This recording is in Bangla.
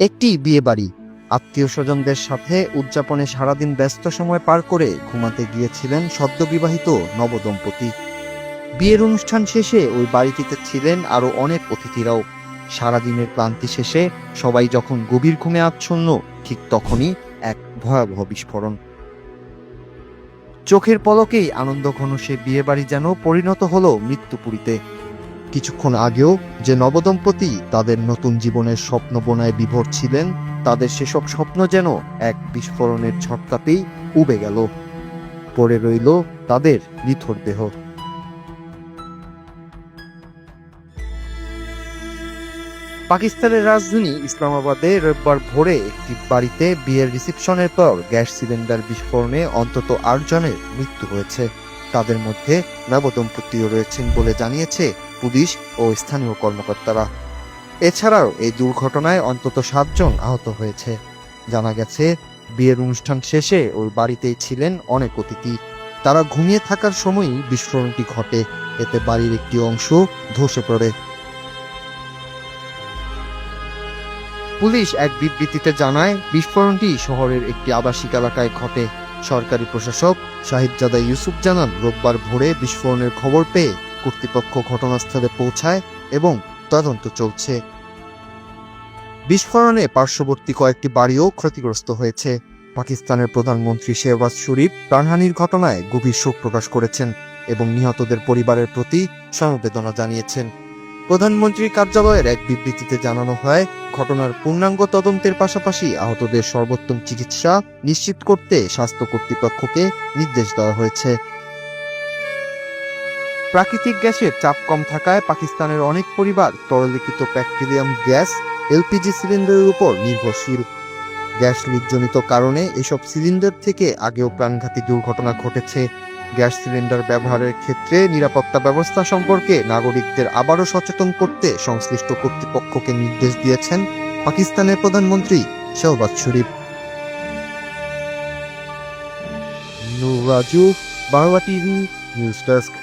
একটি বিয়ে বাড়ি আত্মীয় স্বজনদের সাথে উদযাপনে সারাদিন ব্যস্ত সময় পার করে ঘুমাতে গিয়েছিলেন সদ্যবিবাহিত নবদম্পতি। বিয়ের অনুষ্ঠান শেষে ওই বাড়িটিতে ছিলেন আরও অনেক অতিথিরাও। সারাদিনের ক্লান্তি শেষে সবাই যখন গভীর ঘুমে আচ্ছন্ন, ঠিক তখনই এক ভয়াবহ বিস্ফোরণ। চোখের পলকেই আনন্দ ঘন সে বিয়ে বাড়ি যেন পরিণত হলো মৃত্যুপুরীতে। কিছুক্ষণ আগেও যে নবদম্পতি তাদের নতুন জীবনের স্বপ্ন বোনায় বিভোর ছিলেন, তাদের সেসব স্বপ্ন যেন এক বিস্ফোরণের ঝটকাতেই উবে গেল। পড়ে রইল তাদের নিথর দেহ। পাকিস্তানের রাজধানী ইসলামাবাদে রোববার ভোরে একটি বাড়িতে বিয়ের রিসেপশনের পর গ্যাস সিলিন্ডার বিস্ফোরণে অন্তত আট জনের মৃত্যু হয়েছে। তাদের মধ্যে নবদম্পতিও রয়েছেন বলে জানিয়েছে পুলিশ ও স্থানীয় কর্মকর্তারা। এছাড়াও এই দুর্ঘটনায় অন্তত সাতজন আহত হয়েছে। জানা গেছে, বিয়ের অনুষ্ঠান শেষে ওই বাড়িতেই ছিলেন অনেক অতিথি। তারা ঘুমিয়ে থাকার সময়ই বিস্ফোরণটি ঘটে। এতে বাড়ির একটি অংশ ধসে পড়ে। পুলিশ এক বিবৃতিতে জানায়, বিস্ফোরণটি শহরের একটি আবাসিক এলাকায় ঘটে। সরকারি প্রশাসক শাহিদজাদা ইউসুফ জানান, রোববার ভোরে বিস্ফোরণের খবর পেয়ে কর্তৃপক্ষ ঘটনাস্থলে পৌঁছায় এবং তদন্ত চলছে। বিস্ফোরণে পার্শ্ববর্তী কয়েকটি বাড়িও ক্ষতিগ্রস্ত হয়েছে। পাকিস্তানের প্রধানমন্ত্রী শেহবাজ শরীফ প্রাণহানির ঘটনায় গভীর শোক প্রকাশ করেছেন এবং নিহতদের পরিবারের প্রতি সমবেদনা জানিয়েছেন। প্রধানমন্ত্রীর কার্যালয়ের এক বিবৃতিতে জানানো হয়, ঘটনার পূর্ণাঙ্গ তদন্তের পাশাপাশি আহতদের সর্বোত্তম চিকিৎসা নিশ্চিত করতে স্বাস্থ্য কর্তৃপক্ষকে নির্দেশ দেওয়া হয়েছে। প্রাকৃতিক গ্যাসের চাপ কম থাকায় পাকিস্তানের অনেক পরিবার তরলীকৃত পেট্রোলিয়াম গ্যাস এলপিজি সিলিন্ডারের উপর নির্ভরশীল। গ্যাস লিকজনিত কারণে এসব সিলিন্ডার থেকে আগেও প্রাণঘাতী দুর্ঘটনা ঘটেছে। গ্যাস সিলিন্ডার ব্যবহারের ক্ষেত্রে নিরাপত্তা ব্যবস্থা সম্পর্কে নাগরিকদের আবারও সচেতন করতে সংশ্লিষ্ট কর্তৃপক্ষকে নির্দেশ দিয়েছেন পাকিস্তানের প্রধানমন্ত্রী Shehbaz Sharif. Noor Raju Bangla TV, news desk.